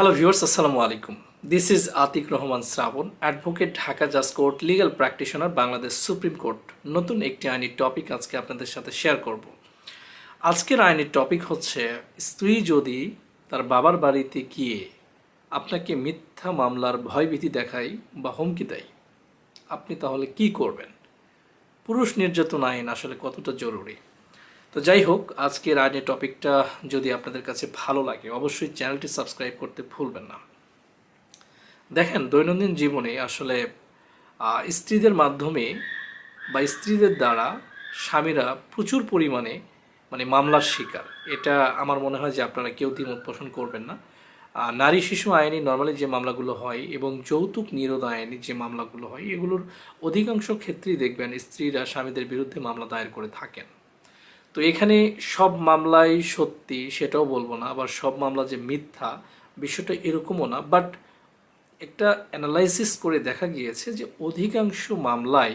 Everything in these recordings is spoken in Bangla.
হ্যালো ভিউয়ার্স আসসালামু আলাইকুম this is Atik Rahman Shrabon advocate Dhaka জাজ court legal practitioner Bangladesh supreme court নতুন একটি আইনি টপিক আজকে আপনাদের সাথে শেয়ার করব। আজকের আইনের টপিক হচ্ছে, স্ত্রী যদি তার বাবার বাড়িতে গিয়ে আপনাকে মিথ্যা মামলার ভয়ভীতি দেখায় বা হুমকি দেয়, আপনি তাহলে কি করবেন? পুরুষ নির্যাতন আইন আসলে কতটা জরুরি? তো যাই হোক, আজকের আইনের টপিকটা যদি আপনাদের কাছে ভালো লাগে, অবশ্যই চ্যানেলটি সাবস্ক্রাইব করতে ভুলবেন না। দেখেন, দৈনন্দিন জীবনে আসলে স্ত্রীদের মাধ্যমে বা স্ত্রীদের দ্বারা স্বামীরা প্রচুর পরিমাণে মানে মামলার শিকার। এটা আমার মনে হয় যে আপনারা কেউ দ্বিমত পোষণ করবেন না। নারী শিশু আইনে নর্মালি যে মামলাগুলো হয় এবং যৌতুক নিরোধ আইনে যে মামলাগুলো হয়, এগুলোর অধিকাংশ ক্ষেত্রেই দেখবেন স্ত্রীরা স্বামীদের বিরুদ্ধে মামলা দায়ের করে থাকেন। তো এখানে সব মামলাই সত্যি সেটাও বলব না, আবার সব মামলা যে মিথ্যা বিষয়টা এরকমও না বাট একটা অ্যানালাইসিস করে দেখা গিয়েছে যে অধিকাংশ মামলাই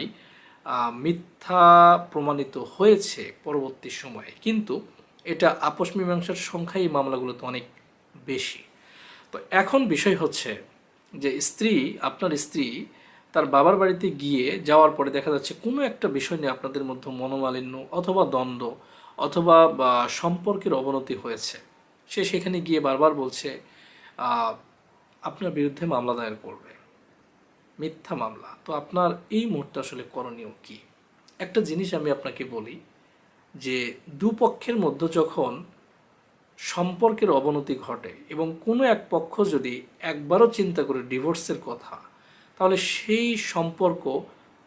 মিথ্যা প্রমাণিত হয়েছে পরবর্তী সময়ে, কিন্তু এটা আপোষ মীমাংসার সংখ্যা এই মামলাগুলোতে অনেক বেশি। তো এখন বিষয় হচ্ছে যে স্ত্রী, আপনার স্ত্রী তার বাবার বাড়িতে গিয়ে যাওয়ার পরে দেখা যাচ্ছে কোনো একটা বিষয় নিয়ে আপনাদের মধ্যে মনোমালিন্য অথবা দ্বন্দ্ব অথবা সম্পর্কের অবনতি হয়েছে। সে সেখানে গিয়ে বারবার বলছে আপনার বিরুদ্ধে মামলা দায়ের করবে। মিথ্যা মামলা। তো আপনার এই মুহূর্তে আসলে করণীয় কি? একটা জিনিস আমি আপনাকে বলি যে, দুপক্ষের মধ্যে যখন সম্পর্কের অবনতি ঘটে এবং কোনো এক পক্ষ যদি একবারও চিন্তা করে ডিভোর্সের কথা তাহলে সেই সম্পর্ক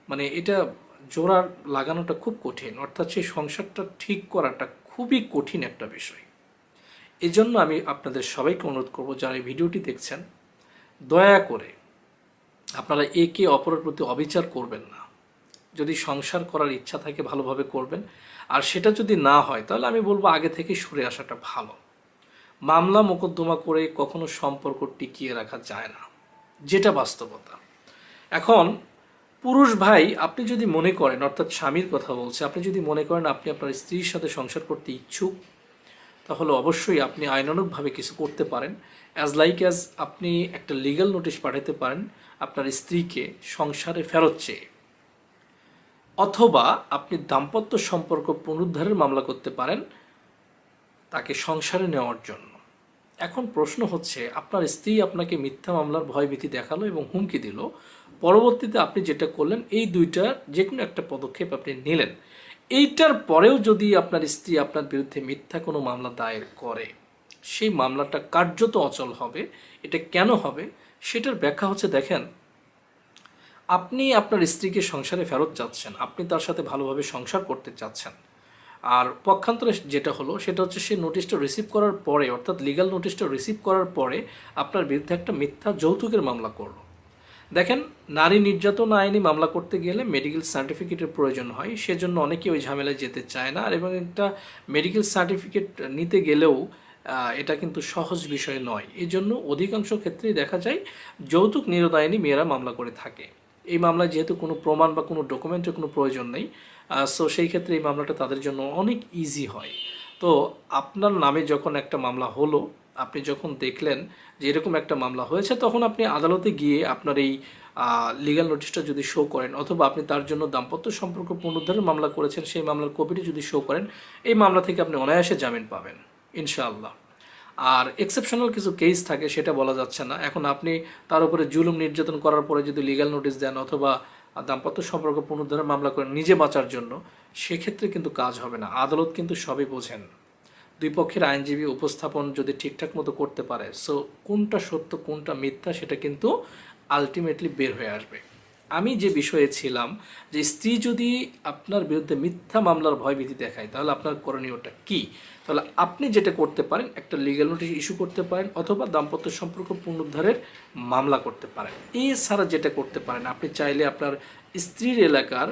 মানে এটা জোড়া লাগানোটা খুব কঠিন, অর্থাৎ সেই সংসারটা ঠিক করাটা খুবই কঠিন একটা বিষয়। এই জন্য আমি আপনাদের সবাইকে অনুরোধ করব, যারা এই ভিডিওটি দেখছেন, দয়া করে আপনারা একে অপরের প্রতি অবিচার করবেন না। যদি সংসার করার ইচ্ছা থাকে, ভালোভাবে করবেন। আর সেটা যদি না হয়, তাহলে আমি বলব আগে থেকে সরে আসাটা ভালো। মামলা মোকদ্দমা করে কখনো সম্পর্ক টিকিয়ে রাখা যায় না। যেটা বাস্তবতা। এখন, পুরুষ ভাই, আপনি যদি মনে করেন, অর্থাৎ স্বামীর কথা বলছে, আপনি যদি মনে করেন আপনি আপনার স্ত্রীর সাথে সংসার করতে ইচ্ছুক, তাহলে অবশ্যই আপনি আইনানুগভাবে কিছু করতে পারেন। অ্যাজ লাইক অ্যাজ আপনি একটা লিগ্যাল নোটিশ পাঠাতে পারেন আপনার স্ত্রীকে সংসারে ফেরত চেয়ে। অথবা আপনি দাম্পত্য সম্পর্ক পুনরুদ্ধারের মামলা করতে পারেন তাকে সংসারে নেওয়ার জন্য। এখন প্রশ্ন হচ্ছে, আপনার স্ত্রী আপনাকে মিথ্যা মামলার ভয়ভীতি দেখাল এবং হুমকি দিল পরবর্তীতে আপনি যেটা করলেন, এই দুইটার যে কোনো একটা পদক্ষেপ আপনি নিলেন। এইটার পরেও যদি আপনার স্ত্রী আপনার বিরুদ্ধে মিথ্যা কোনো মামলা দায়ের করে, সেই মামলাটা কার্যত অচল হবে, এটা কেন হবে, সেটার ব্যাখ্যা হচ্ছে, দেখেন, আপনি আপনার স্ত্রীকে সংসারে ফেরত যাচ্ছেন আপনি তার সাথে ভালোভাবে সংসার করতে চাচ্ছেন। আর পক্ষান্তরে যেটা হলো, সেটা হচ্ছে সে নোটিশটা রিসিভ করার পরে, অর্থাৎ লিগ্যাল নোটিশটা রিসিভ করার পরে, আপনার বিরুদ্ধে একটা মিথ্যা যৌতুকের মামলা করল। দেখেন, নারী নির্যাতন আইনি মামলা করতে গেলে মেডিকেল সার্টিফিকেটের প্রয়োজন হয়, সেজন্য অনেকে ওই ঝামেলায় যেতে চায় না। আর এবং একটা মেডিকেল সার্টিফিকেট নিতে গেলেও এটা কিন্তু সহজ বিষয় নয়। এই জন্য অধিকাংশ ক্ষেত্রেই দেখা যায়, যৌতুক নিরোধ আইনি মেয়েরা মামলা করে থাকে। এই মামলায় যেহেতু কোনো প্রমাণ বা কোনো ডকুমেন্টের কোনো প্রয়োজন নেই সো সেই ক্ষেত্রে এই মামলাটা তাদের জন্য অনেক ইজি হয়। তো আপনার নামে যখন একটা মামলা হলো আপনি যখন দেখলেন যে এরকম একটা মামলা হয়েছে, তখন আপনি আদালতে গিয়ে আপনার এই লিগ্যাল নোটিশটা যদি শো করেন, অথবা আপনি তার জন্য দাম্পত্য সম্পর্ক পুনরুদ্ধারের মামলা করেছেন, সেই মামলার কপিটি যদি শো করেন, এই মামলা থেকে আপনি অনায়াসে জামিন পাবেন, ইনশাআল্লাহ। আর এক্সেপশনাল কিছু কেস থাকে, সেটা বলা যাচ্ছে না। এখন আপনি তার উপরে জুলুম নির্যাতন করার পরে যদি লিগ্যাল নোটিশ দেন, অথবা দাম্পত্য সম্পর্ক পুনরুদ্ধারের মামলা করেন নিজে বাঁচার জন্য, সেক্ষেত্রে কিন্তু কাজ হবে না। আদালত কিন্তু সবই বোঝেন। দুই পক্ষের আইনজীবী উপস্থাপন যদি ঠিকঠাক মতো করতে পারে সো কোনটা সত্য, কোনটা মিথ্যা সেটা কিন্তু আলটিমেটলি বের হয়ে আসবে। আমি যে বিষয়ে ছিলাম, যে স্ত্রী যদি আপনার বিরুদ্ধে মিথ্যা মামলার ভয়ভীতি দেখায়, তাহলে আপনার করণীয়টা কি? তাহলে আপনি যেটা করতে পারেন, একটা লিগ্যাল নোটিশ ইস্যু করতে পারেন, অথবা দাম্পত্য সম্পর্ক পুনরুদ্ধারের মামলা করতে পারেন। এছাড়া যেটা করতে পারেন, আপনি চাইলে আপনার স্ত্রীর এলাকার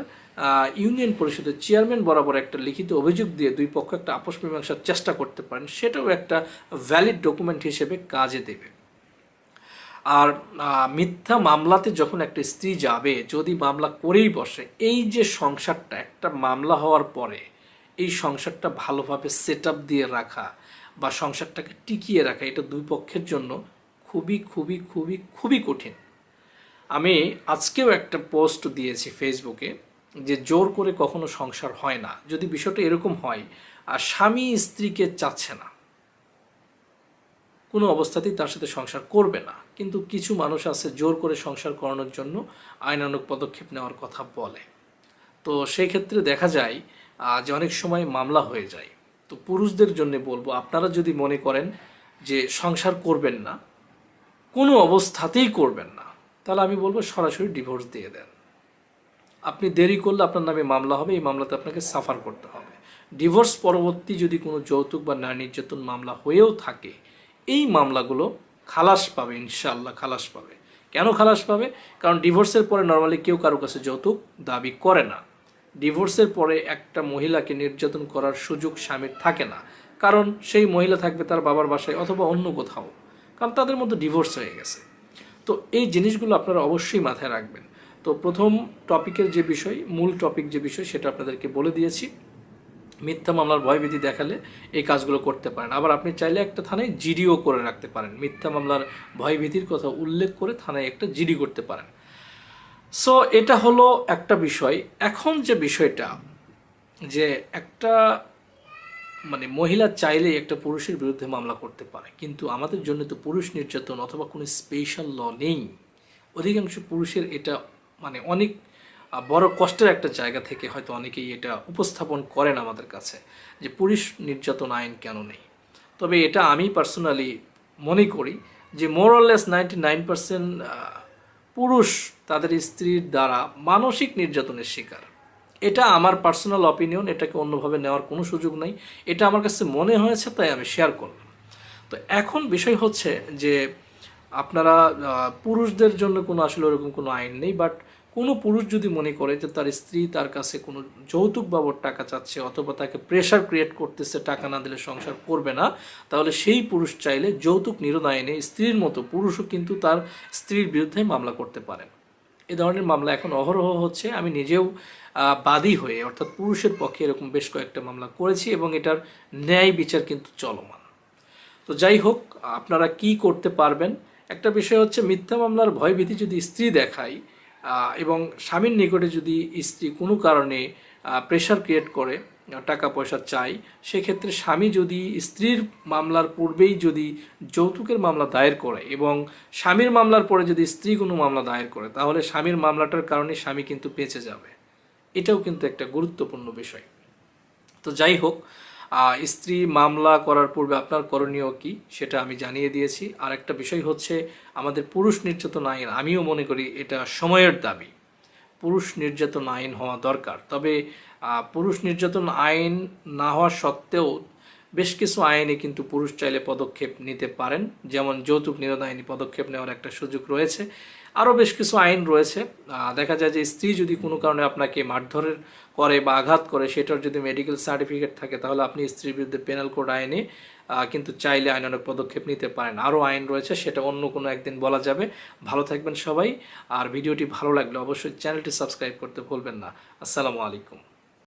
ইউনিয়ন পরিষদের চেয়ারম্যান বরাবর একটা লিখিত অভিযোগ দিয়ে দুই পক্ষ একটা আপোষ মীমাংসার চেষ্টা করতে পারেন, সেটাও একটা ভ্যালিড ডকুমেন্ট হিসেবে কাজে দেবে। আর মিথ্যা মামলাতে যখন একটা স্ত্রী যাবে, যদি মামলা করেই বসে, এই যে সংসারটা, একটা মামলা হওয়ার পরে এই সংসারটা ভালোভাবে সেট দিয়ে রাখা বা সংসারটাকে টিকিয়ে রাখা, এটা দুই পক্ষের জন্য খুবই খুবই খুবই খুবই কঠিন। আমি আজকেও একটা পোস্ট দিয়েছি ফেসবুকে যে জোর করে কখনো সংসার হয় না। যদি বিষয়টা এরকম হয়, আর স্বামী স্ত্রীকে চাচ্ছে না, কোনো অবস্থাতেই তার সাথে সংসার করবে না। কিন্তু কিছু মানুষ আছে জোর করে সংসার করানোর জন্য আইনানুক পদক্ষেপ নেওয়ার কথা বলে। তো সেই ক্ষেত্রে দেখা যায় যে অনেক সময় মামলা হয়ে যায়। তো পুরুষদের জন্য বলব, আপনারা যদি মনে করেন যে সংসার করবেন না, কোনো অবস্থাতেই করবেন না তাহলে আমি বলব সরাসরি ডিভোর্স দিয়ে দেন। আপনি দেরি করলে আপনার নামে মামলা হবে, এই মামলাতে আপনাকে সাফার করতে হবে। ডিভোর্স পরবর্তী যদি কোনো যৌতুক বা নারী নির্যাতন মামলা হয়েও থাকে, এই মামলাগুলো খালাস পাবে ইনশাল্লাহ খালাস পাবে। কেন খালাস পাবে? কারণ ডিভোর্সের পরে নর্মালি কেউ কারও কাছে যৌতুক দাবি করে না। ডিভোর্সের পরে একটা মহিলাকে নির্যাতন করার সুযোগ স্বামীর থাকে না। কারণ সেই মহিলা থাকবে তার বাবার বাসায় অথবা অন্য কোথাও। কারণ তাদের মধ্যে ডিভোর্স হয়ে গেছে। তো এই জিনিসগুলো আপনারা অবশ্যই মাথায় রাখবেন। তো প্রথম টপিকের যে বিষয়, মূল টপিক যে বিষয়, সেটা আপনাদেরকে বলে দিয়েছি। মিথ্যা মামলার ভয়ভীতি দেখালে এই কাজগুলো করতে পারেন। আবার আপনি চাইলে একটা থানায় জিডিও করে রাখতে পারেন। মিথ্যা মামলার ভয়ভীতির কথা উল্লেখ করে থানায় একটা জিডি করতে পারেন। সো, এটা হলো একটা বিষয়। এখন যে বিষয়টা, যে একটা মানে মহিলা চাইলেই একটা পুরুষের বিরুদ্ধে মামলা করতে পারে, কিন্তু আমাদের জন্য তো পুরুষ নির্যাতন অথবা কোনো স্পেশাল ল নেই। অধিকাংশ পুরুষের এটা মানে অনেক বড় কষ্টের একটা জায়গা থেকে হয়তো অনেকেই এটা উপস্থাপন করেন আমাদের কাছে, যে পুরুষ নির্যাতন আইন কেন নেই। তবে এটা আমি পার্সোনালি মনে করি যে মোরলেস নাইনটি নাইন পার্সেন্ট পুরুষ তাদের স্ত্রীর দ্বারা মানসিক নির্যাতনের শিকার। এটা আমার পার্সোনাল অপিনিয়ন এটাকে অন্যভাবে নেওয়ার কোনো সুযোগ নাই। এটা আমার কাছে মনে হয়েছে, তাই আমি শেয়ার করলাম। তো এখন বিষয় হচ্ছে যে, আপনারা পুরুষদের জন্য কোনো আসলে ওরকম কোনো আইন নেই বাট কোনো পুরুষ যদি মনে করে যে তার স্ত্রী তার কাছে কোনো যৌতুক বাবদ টাকা চাচ্ছে অথবা তাকে প্রেশার ক্রিয়েট করতেছে, টাকা না দিলে সংসার করবে না, তাহলে সেই পুরুষ চাইলে যৌতুক নিরোধ আইনে স্ত্রীর মতো পুরুষও কিন্তু তার স্ত্রীর বিরুদ্ধে মামলা করতে পারেন এ ধরনের মামলা এখন অহরহ হচ্ছে। আমি নিজেও বাদী হয়ে, অর্থাৎ পুরুষের পক্ষে এরকম বেশ কয়েকটা মামলা করেছি এবং এটার ন্যায় বিচার কিন্তু চলমান। তো যাই হোক, আপনারা কি করতে পারবেন? একটা বিষয় হচ্ছে, মিথ্যা মামলার ভয়ভীতি যদি স্ত্রী দেখায় এবং স্বামীর নিকটে যদি স্ত্রী কোনো কারণে প্রেশার ক্রিয়েট করে টাকা পয়সা চাই, সেক্ষেত্রে স্বামী যদি স্ত্রীর মামলার পূর্বেই যদি যৌতুকের মামলা দায়ের করে এবং স্বামীর মামলার পরে যদি স্ত্রী কোনো মামলা দায়ের করে, তাহলে স্বামীর মামলাটার কারণে স্বামী কিন্তু বেঁচে যাবে। এটাও কিন্তু একটা গুরুত্বপূর্ণ বিষয়। তো যাই হোক স্ত্রী মামলা করার পূর্বে আপনার করণীয় কি সেটা আমি জানিয়ে দিয়েছি। আর একটা বিষয় হচ্ছে, আমাদের পুরুষ নির্যাতন আইন, আমিও মনে করি এটা সময়ের দাবি। পুরুষ নির্যাতন আইন হওয়া দরকার। তবে পুরুষ নির্যাতন আইন না হওয়া সত্ত্বেও বেশ কিছু আইনে কিন্তু পুরুষ চাইলে পদক্ষেপ নিতে পারেন। যেমন যৌতুক নিরোধ আইনি পদক্ষেপ নেওয়ার একটা সুযোগ রয়েছে। আরও বেশ কিছু আইন রয়েছে। দেখা যায় যে স্ত্রী যদি কোনো কারণে আপনাকে মারধরের করে বা আঘাত করে, সেটার যদি মেডিকেল সার্টিফিকেট থাকে, তাহলে আপনি স্ত্রীর বিরুদ্ধে পেনাল কোড আইনে কিন্তু চাইলে আইন অনেক পদক্ষেপ নিতে পারেন। আরও আইন রয়েছে, সেটা অন্য কোনো একদিন বলা যাবে। ভালো থাকবেন সবাই, আর ভিডিওটি ভালো লাগলে অবশ্যই চ্যানেলটি সাবস্ক্রাইব করতে ভুলবেন না। আসসালামু আলাইকুম।